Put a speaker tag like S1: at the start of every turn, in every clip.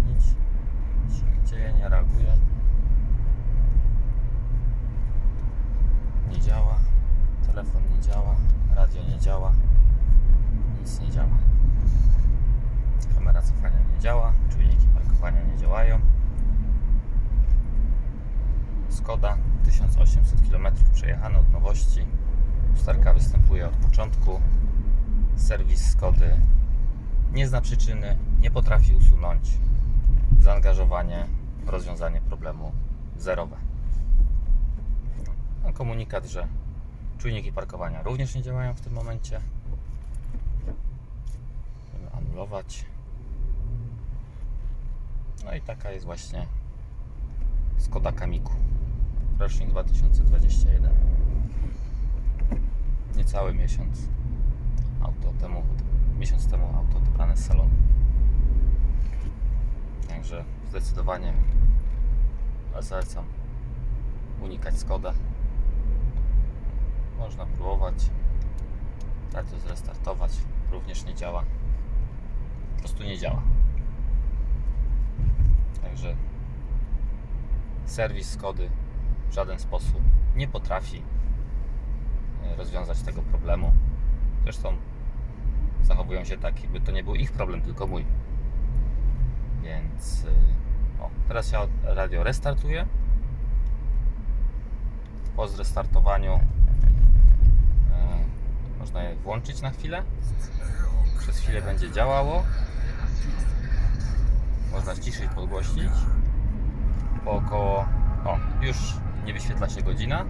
S1: nic. Gdzie ja nie reaguję. Nie działa. Telefon nie działa. Radio nie działa. Nic nie działa. Kamera cofania nie działa. Czujniki parkowania nie działają. Skoda 1800 km przejechane od nowości. Usterka występuje od początku. Serwis Skody nie zna przyczyny, nie potrafi usunąć. Zaangażowanie w rozwiązanie problemu zerowe. No, komunikat, że czujniki parkowania również nie działają w tym momencie. Możemy anulować. No i taka jest właśnie Skoda Kamiku. Rocznik 2021. Niecały miesiąc. Auto temu, miesiąc temu auto odebrane z salonu. Także zdecydowanie zalecam unikać Skoda. Można próbować. Radio zrestartować. Również nie działa. Po prostu nie działa. Także serwis Skody w żaden sposób nie potrafi e, rozwiązać tego problemu. Zresztą zachowują się tak, jakby to nie był ich problem, tylko mój. Więc y, o, teraz się radio restartuje. Po zrestartowaniu e, można je włączyć na chwilę. Przez chwilę będzie działało. Można ściszyć, podgłośnić. Po około. O, już nie wyświetla się godzina.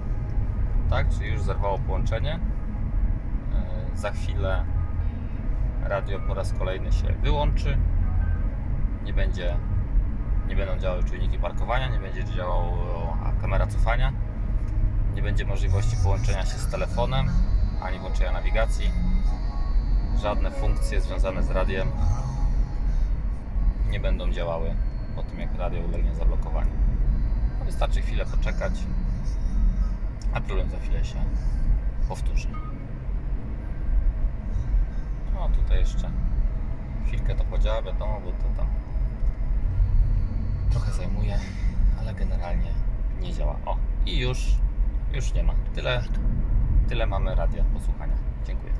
S1: Tak, czyli już zerwało połączenie. E, Za chwilę radio po raz kolejny się wyłączy. Nie będzie, nie będą działały czujniki parkowania, nie będzie działała kamera cofania. Nie będzie możliwości połączenia się z telefonem ani włączenia nawigacji. Żadne funkcje związane z radiem nie będą działały po tym, jak radio ulegnie zablokowaniu. No, wystarczy chwilę poczekać, a problem za chwilę się powtórzy. No tutaj jeszcze chwilkę to podziała, wiadomo, bo to tam zajmuje, ale generalnie nie działa. O, i już, już nie ma. Tyle, tyle mamy radia posłuchania. Dziękuję.